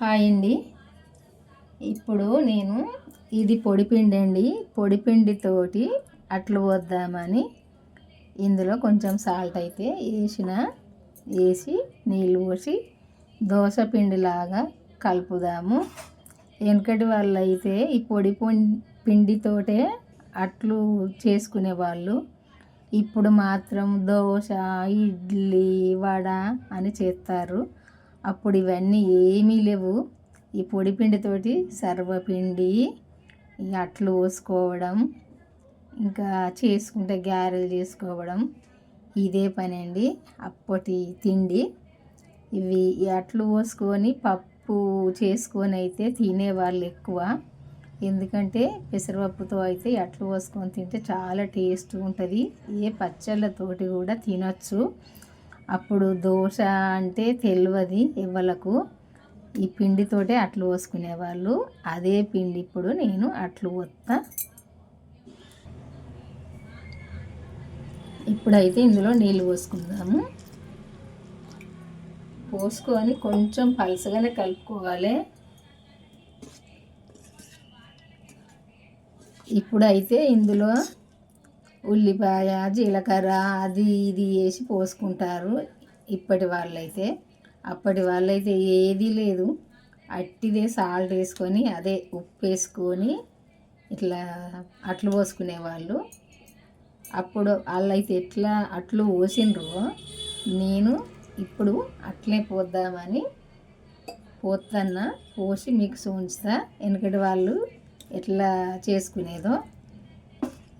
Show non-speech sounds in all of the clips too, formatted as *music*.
Hi అండి. ఇప్పుడు నేను ఇది పొడిపిండి అండి. పొడిపిండితోటి అట్లు వద్దామని ఇందులో కొంచెం సాల్ట్ అయితే వేసిన వేసి నీళ్ళు పోసి దోశ పిండిలాగా కలుపుదాము. వెనకటి వాళ్ళు అయితే ఈ పొడి పిండితోటే అట్లు చేసుకునే వాళ్ళు. ఇప్పుడు మాత్రం దోశ ఇడ్లీ వడ అని చేస్తారు. అప్పుడు ఇవన్నీ ఏమీ లేవు. ఈ పొడిపిండితోటి సర్వపిండి ఈ అట్లు పోసుకోవడం ఇంకా చేసుకుంటే గారెలు చేసుకోవడం ఇదే పని అండి అప్పటి తిండి. ఇవి ఈ అట్లు పోసుకొని పప్పు చేసుకొని అయితే తినేవాళ్ళు ఎక్కువ. ఎందుకంటే పెసరపప్పుతో అయితే అట్లు పోసుకొని తింటే చాలా టేస్ట్ ఉంటుంది. ఏ పచ్చళ్ళతోటి కూడా తినొచ్చు. అప్పుడు దోశ అంటే తెలియదు ఎవలకు. ఈ పిండితోటే అట్లు పోసుకునేవాళ్ళు. అదే పిండి ఇప్పుడు నేను అట్లు వస్తా ఇప్పుడైతే ఇందులో నీళ్ళు పోసుకుందాము. పోసుకొని కొంచెం పలసగానే కలుపుకోవాలి. ఇప్పుడైతే ఇందులో ఉల్లిపాయ జీలకర్ర అది ఇది వేసి పోసుకుంటారు ఇప్పటి వాళ్ళైతే. అప్పటి వాళ్ళైతే ఏదీ లేదు. అట్టిదే సాల్ట్ వేసుకొని అదే ఉప్పు వేసుకొని ఇట్లా అట్లు పోసుకునేవాళ్ళు. అప్పుడు వాళ్ళైతే ఎట్లా అట్లు పోసినరు నేను ఇప్పుడు అట్లే పోద్దామని పోతన్నా పోసి మీకు ఉంచుతా వెనకటి వాళ్ళు ఎట్లా చేసుకునేదో.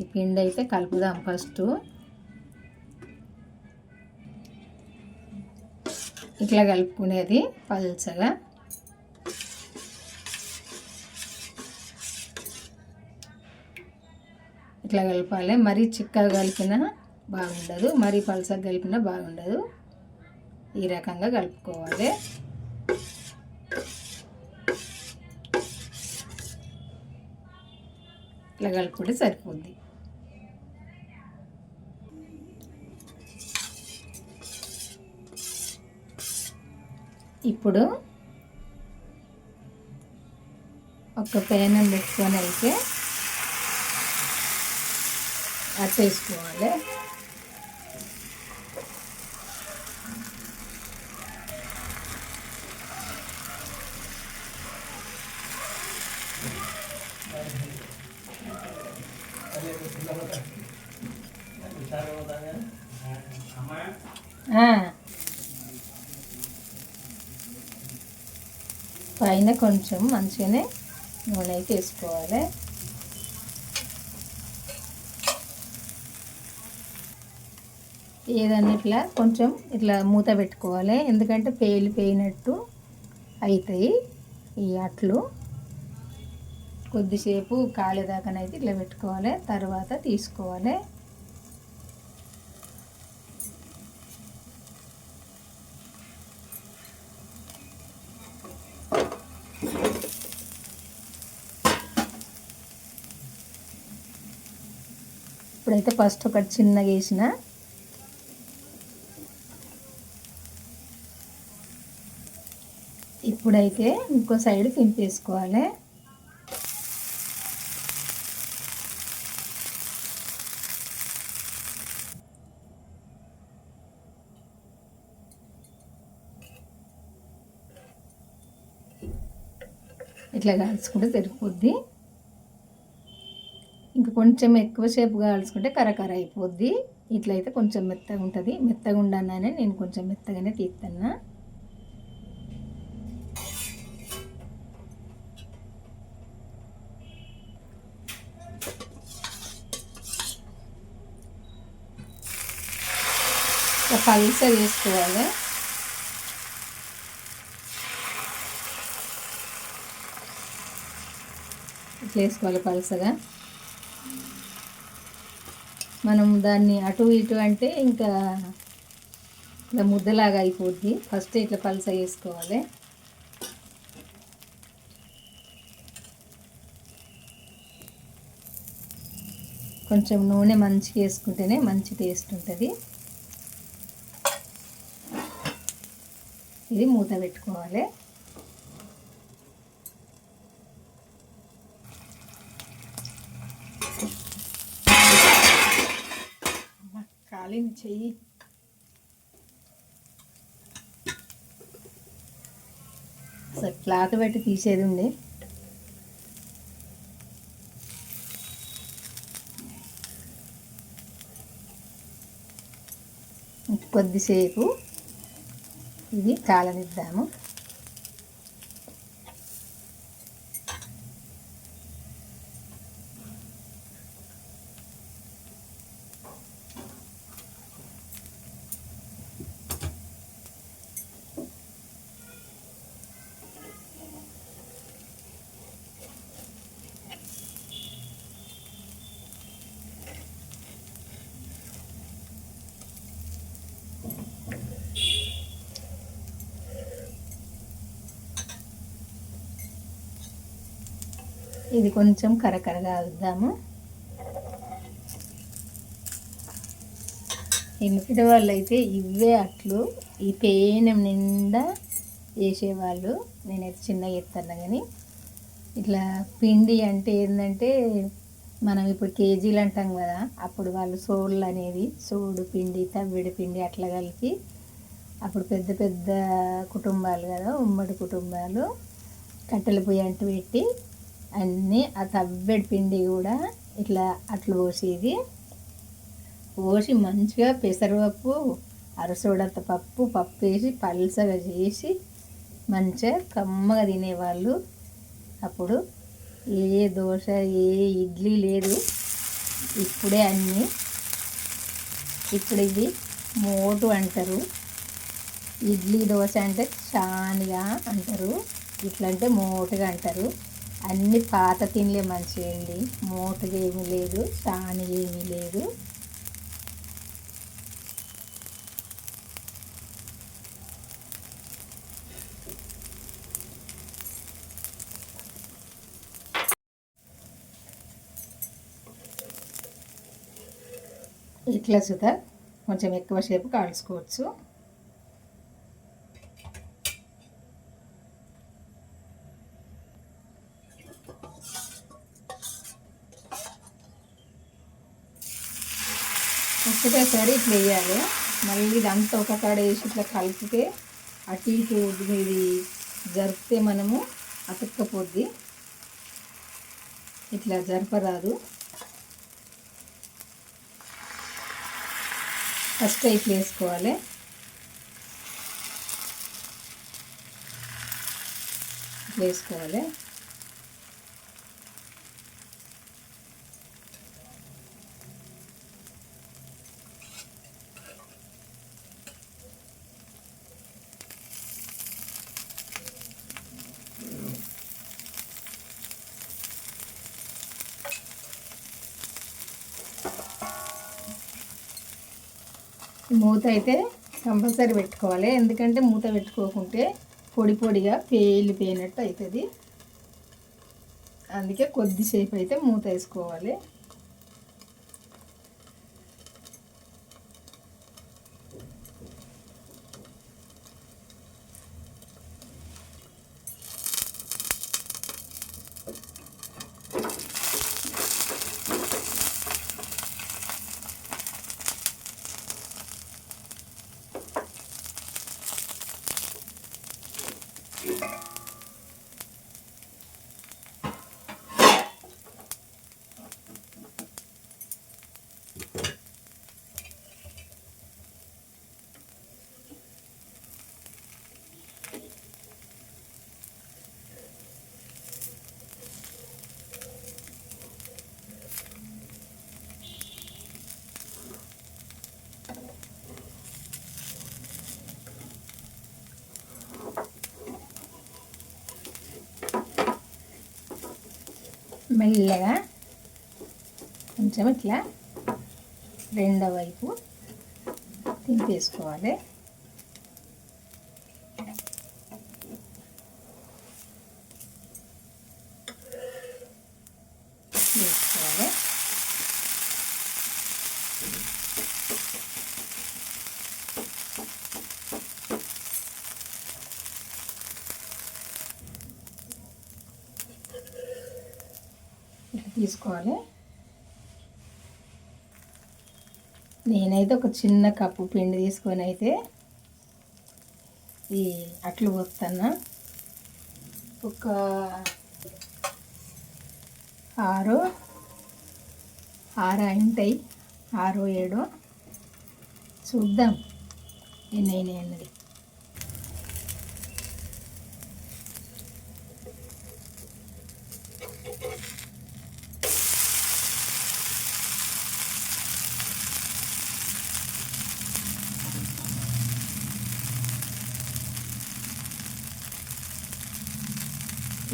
ఈ పిండి అయితే కలుపుదాం ఫస్ట్. ఇట్లా కలుపుకునేది పల్చగా ఇట్లా కలపాలి. మరీ చిక్కగా కలిపినా బాగుండదు. మరీ పల్సగా కలిపినా బాగుండదు. ఈ రకంగా కలుపుకోవాలి. ఇట్లా కలుపుకుంటే సరిపోద్ది. ఇప్పుడు ఒక పేనం పెట్టుకొని అయితే అట్టేసుకోవాలి పైన కొంచెం మంచిగానే నూనె అయితే వేసుకోవాలి. ఏదన్నా ఇట్లా కొంచెం ఇట్లా మూత పెట్టుకోవాలి. ఎందుకంటే పేలిపోయినట్టు అవుతాయి ఈ అట్లు. కొద్దిసేపు కాలేదాకానైతే ఇట్లా పెట్టుకోవాలి. తర్వాత తీసుకోవాలి. ఇప్పుడైతే ఫస్ట్ ఒకటి చిన్నగా వేసిన. ఇప్పుడైతే ఇంకో సైడ్ తింపేసుకోవాలి ఇట్లా కాల్చుకుంటే సరిపోద్ది. కొంచెం ఎక్కువసేపు కాల్చుకుంటే కరకర అయిపోద్ది. ఇట్లయితే కొంచెం మెత్తగా ఉంటుంది. మెత్తగా ఉండాలని నేను కొంచెం మెత్తగానే తీస్తున్నా పల్స వేసుకోవాలి. ఇట్లా వేసుకోవాలి పల్సగా. మనం దాన్ని అటు ఇటు అంటే ఇంకా ఇట్లా ముద్దలాగా అయిపోద్ది. ఫస్ట్ ఇట్లా పలస వేసుకోవాలి. కొంచెం నూనె మంచిగా వేసుకుంటేనే మంచి టేస్ట్ ఉంటుంది. ఇది మూత పెట్టుకోవాలి. కాలింది చెయ్యి. అసలు క్లాత్ పెట్టి తీసేది ఉంది. కొద్దిసేపు ఇది కాలనిద్దాము. ఇది కొంచెం కరకరగా అవుద్దాము ఎన్నికటి వాళ్ళు అయితే ఇవే అట్లు ఈ పేనం నిండా వేసేవాళ్ళు నేనైతే చిన్నగా ఎత్తాను కానీ ఇట్లా పిండి అంటే ఏంటంటే మనం ఇప్పుడు కేజీలు అంటాం కదా అప్పుడు వాళ్ళు సోళ్ళు అనేది సోడు పిండి తవ్విడి పిండి అట్లా కలిపి అప్పుడు పెద్ద పెద్ద కుటుంబాలు కదా ఉమ్మడి కుటుంబాలు కట్టెల పొయ్యి అంటూ పెట్టి అన్నీ ఆ తవ్వెడి పిండి కూడా ఇట్లా అట్లు పోసేది. పోసి మంచిగా పెసరపప్పు అరసోడంత పప్పు పప్పు వేసి పల్సగా చేసి మంచిగా కమ్మగా తినేవాళ్ళు. అప్పుడు ఏ దోశ ఏ ఇడ్లీ లేదు. ఇప్పుడే అన్నీ. ఇప్పుడు ఇది మోటు అంటారు. ఇడ్లీ దోశ అంటే చానిగా అంటారు. ఇట్లా అంటే మోటుగా అంటారు. అన్ని పాత తిండ్లే మంచివండి మోటుగా ఏమీ లేదు చాని ఏమీ లేదు. ఇట్లా సుధా కొంచెం ఎక్కువ సేపు కాల్చుకోవచ్చు. ఒకసారి ఇట్లా వేయాలి మళ్ళీ ఇదంతా ఒక కాడ వేసి ఇట్లా కలిపితే అటు ఇటు ఇది జరిపితే మనము అతక్కపోద్ది. ఇట్లా జరపరాదు. ఫస్ట్ ఇట్లా వేసుకోవాలి. ఇట్లా వేసుకోవాలి. మూత అయితే కంపల్సరీ పెట్టుకోవాలి. ఎందుకంటే మూత పెట్టుకోకుంటే పొడి పొడిగా పేలిపోయినట్టు అవుతుంది. అందుకే కొద్దిసేపు అయితే మూత వేసుకోవాలి. మెల్లగా కొంచెం ఇట్లా రెండో వైపు తింపేసుకోవాలి వేసుకోవాలి ఇట్లా తీసుకోవాలి. నేనైతే ఒక చిన్న కప్పు పిండి తీసుకొని అయితే ఈ అట్లు పోతున్నా ఒక ఆరు ఆరు ఉంటాయి ఆరు ఏడు. చూద్దాం ఎన్నైనా అన్నది.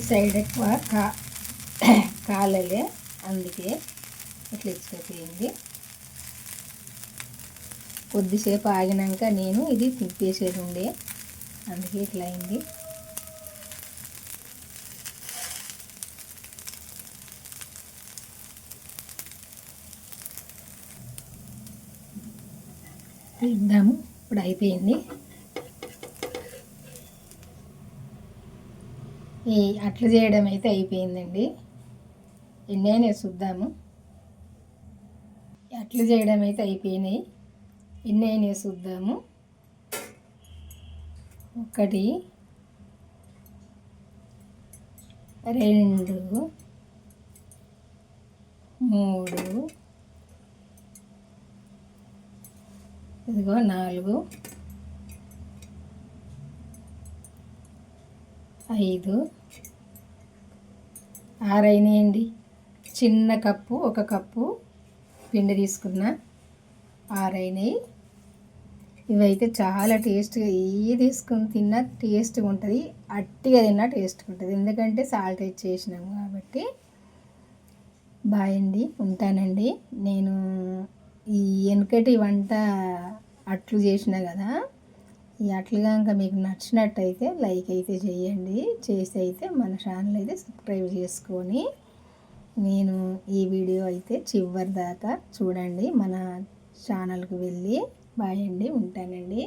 ఈ సైడ్ ఎక్కువ కా *coughs* కాలలే. అందుకే ఇట్లా ఇచ్చిపోయింది కొద్దిసేపు ఆగినాక నేను ఇది తిప్పేసేది ఉండే అందుకే ఇట్లా అయింది. ఇద్దాము. ఇప్పుడు అయిపోయింది. ఈ అట్లు చేయడం అయితే అయిపోయిందండి. ఎన్నైనా చూద్దాము. అట్లు చేయడం అయితే అయిపోయినాయి. ఎన్నైనా చూద్దాము. ఒకటి రెండు మూడు ఇదిగో నాలుగు ఐదు ఆరైనాయండి. చిన్న కప్పు ఒక కప్పు పిండి తీసుకున్న ఆరైనాయి. ఇవైతే చాలా టేస్ట్గా ఏ తీసుకుని తిన్నా టేస్ట్గా ఉంటుంది. అట్టిగా తిన్నా టేస్ట్గా ఉంటుంది. ఎందుకంటే సాల్ట్ వేసి చేసినాము కాబట్టి. బాయ్ అండి. ఉంటానండి. నేను ఈ వెనకటి వంట అట్లు చేసిన కదా ఈ అట్లు కనుక మీకు నచ్చినట్టయితే లైక్ అయితే చేయండి. చేసి అయితే మన ఛానల్ అయితే సబ్స్క్రైబ్ చేసుకొని నేను ఈ వీడియో అయితే చివరి దాకా చూడండి. మన ఛానల్కి వెళ్ళి బాయ్ అండి. ఉంటానండి.